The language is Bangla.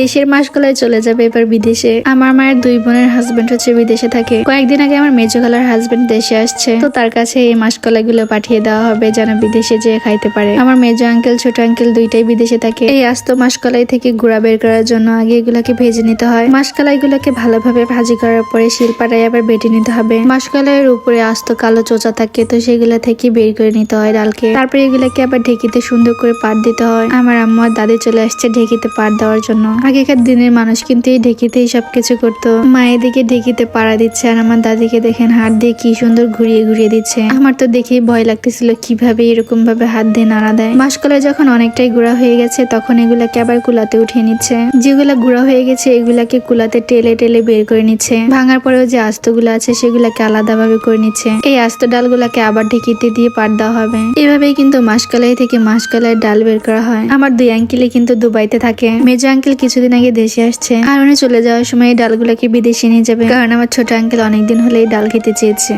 দেশের মাসকলাই চলে যাবে এবার বিদেশে। আমার মায়ের দুই বোনের হাজবেন্ড হচ্ছে বিদেশে থাকে। কয়েকদিন আগে আমার মেজো খালার হাজবেন্ড দেশে আসছে। তো তার কাছে এই মাসকলাই গুলো পাঠিয়ে দেওয়া হবে যেন বিদেশে যেয়ে খাইতে পারে। আমার মেজো আঙ্কেল ছোট আঙ্কেল দুইটাই বিদেশে থাকে। এই আস্ত মাসকলাই থেকে গুঁড়া বের করার জন্য আগে এগুলাকে ভেজে নিতে হয়। মাসকলাই গুলোকে ভালোভাবে ভাজি করার পরে শিলপাটায় আবার বেটে নিতে হবে। মাসকলাইয়ের উপরে আস্ত কালো চোচা থাকে, তো সেগুলা থেকে বের করে নিতে হয় ডালকে। তারপরে এগুলাকে আবার ঢেকিতে সুন্দর করে পাট দিতে হয়। আমার আম্মু দাদি চলে আসছে ঢেকিতে পাট দেওয়ার জন্য। আগেকার দিনের মানুষ কিন্তু এই ঢেকিতেই সবকিছু করতো। মা এদিকে ঢেকিতে পাড়া দিচ্ছে আর আমার দাদিকে দেখেন হাত দিয়ে কি সুন্দর ঘুরিয়ে ঘুরিয়ে দিচ্ছে। আমার তো দেখেই ভয় লাগতেছিল কীভাবে এরকম ভাবে হাত দিয়ে নাড়া দেয়। মাসকলাই যখন অনেকটাই গুঁড়া হয়ে গেছে, তখন এগুলাকে আবার কুলাতে উঠিয়ে নিচ্ছে। যেগুলা গুঁড়া হয়ে গেছে, এগুলাকে কুলাতে টেলে টেলে বের করে নিচ্ছে। ভাঙার পরেও যে আস্তগুলো আছে, সেগুলাকে আলাদাভাবে করে নিচ্ছে। এই আস্ত ডালগুলাকে আবার ঢেকিতে দিয়ে পাট দেওয়া হবে। এভাবেই কিন্তু মাসকলাই থেকে মাসকলাই ডাল বের করা হয়। আমার দুই আঙ্কেলই কিন্তু দুবাইতে থাকে। মেজো আঙ্কেল কিছুদিন আগে দেশে আসছে। আর উনি চলে যাওয়ার সময় এই ডালগুলোকে বিদেশে নিয়ে যাবে। কারণ আমার ছোট আঙ্কেল অনেকদিন হলে এই ডাল খেতে চেয়েছে।